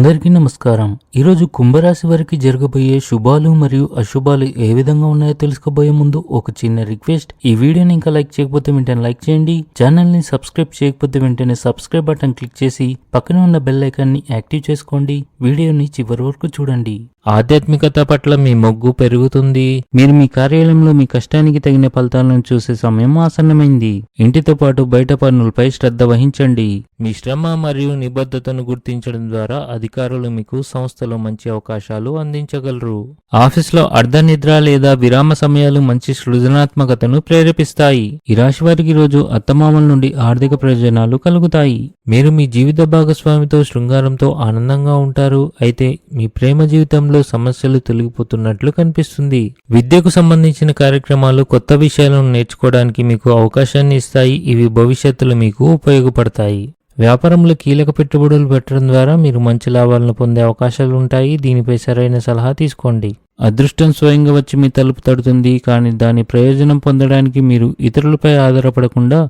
అందరికీ నమస్కారం. ఈరోజు కుంభరాశి వారికి జరగబోయే శుభాలు మరియు అశుభాలు ఏ విధంగా ఉన్నాయో తెలుసుకోబోయే ముందు ఒక చిన్న రిక్వెస్ట్. ఈ వీడియోని ఇంకా లైక్ చేయకపోతే వెంటనే లైక్ చేయండి. ఛానల్ని సబ్స్క్రైబ్ చేయకపోతే వెంటనే సబ్స్క్రైబ్ బటన్ క్లిక్ చేసి పక్కనే ఉన్న బెల్ ఐకాన్ని యాక్టివ్ చేసుకోండి. వీడియోని చివరి వరకు చూడండి. ఆధ్యాత్మికత పట్ల మీ మొగ్గు పెరుగుతుంది. మీరు మీ కార్యాలయంలో మీ కష్టానికి తగిన ఫలితాలను చూసే సమయం ఆసన్నమైంది. ఇంటితో పాటు బయట పనులపై శ్రద్ధ వహించండి. మీ శ్రమ మరియు నిబద్ధతను గుర్తించడం ద్వారా అధికారులు మీకు సంస్థలో మంచి అవకాశాలు అందించగలరు. ఆఫీస్లో అర్ధనిద్ర లేదా విరామ సమయాలు మంచి సృజనాత్మకతను ప్రేరేపిస్తాయి. ఈ రాశి వారికి రోజు అత్తమామల నుండి ఆర్థిక ప్రయోజనాలు కలుగుతాయి. మీరు మీ జీవిత భాగస్వామితో శృంగారంతో ఆనందంగా ఉంటారు. అయితే మీ ప్రేమ జీవితంలో సమస్యలు తొలగిపోతున్నట్లు కనిపిస్తుంది. విద్యకు సంబంధించిన కార్యక్రమాలు కొత్త విషయాలను నేర్చుకోవడానికి మీకు అవకాశాన్ని ఇస్తాయి. ఇవి భవిష్యత్తులో మీకు ఉపయోగపడతాయి. వ్యాపారంలో కీలక పెట్టుబడులు పెట్టడం ద్వారా మీరు మంచి లాభాలను పొందే అవకాశాలు ఉంటాయి. దీనిపై సరైన సలహా తీసుకోండి. అదృష్టం స్వయంగా వచ్చి మీ తలుపు తడుతుంది కానీ దాని ప్రయోజనం పొందడానికి మీరు ఇతరులపై ఆధారపడకుండా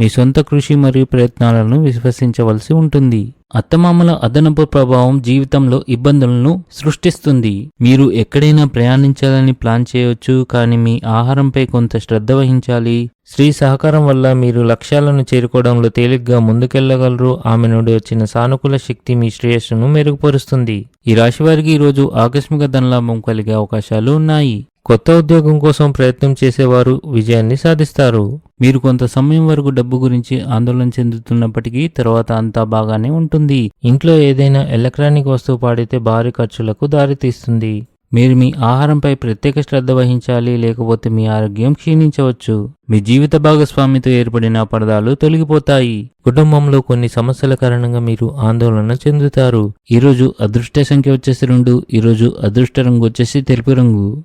మీ సొంత కృషి మరియు ప్రయత్నాలను విశ్వసించవలసి ఉంటుంది. అత్తమామల అదనపు ప్రభావం జీవితంలో ఇబ్బందులను సృష్టిస్తుంది. మీరు ఎక్కడైనా ప్రయాణించాలని ప్లాన్ చేయవచ్చు కానీ మీ ఆహారంపై కొంత శ్రద్ధ వహించాలి. స్త్రీ సహకారం వల్ల మీరు లక్ష్యాలను చేరుకోవడంలో తేలిగ్గా ముందుకెళ్ళగలరు. ఆమె నుండి వచ్చిన సానుకూల శక్తి మీ శ్రేయస్సును మెరుగుపరుస్తుంది. ఈ రాశి వారికి ఈరోజు ఆకస్మిక ధనలాభం కలిగే అవకాశాలు ఉన్నాయి. కొత్త ఉద్యోగం కోసం ప్రయత్నం చేసేవారు విజయాన్ని సాధిస్తారు. మీరు కొంత సమయం వరకు డబ్బు గురించి ఆందోళన చెందుతున్నప్పటికీ తర్వాత అంతా బాగానే ఉంటుంది. ఇంట్లో ఏదైనా ఎలక్ట్రానిక్ వస్తువు పాడితే భారీ ఖర్చులకు దారితీస్తుంది. మీరు మీ ఆహారంపై ప్రత్యేక శ్రద్ధ వహించాలి లేకపోతే మీ ఆరోగ్యం క్షీణించవచ్చు. మీ జీవిత భాగస్వామితో ఏర్పడిన అపార్థాలు తొలగిపోతాయి. కుటుంబంలో కొన్ని సమస్యల కారణంగా మీరు ఆందోళన చెందుతారు. ఈరోజు అదృష్ట సంఖ్య వచ్చేసి రెండు ఈరోజు అదృష్ట రంగు వచ్చేసి తెలుపు రంగు.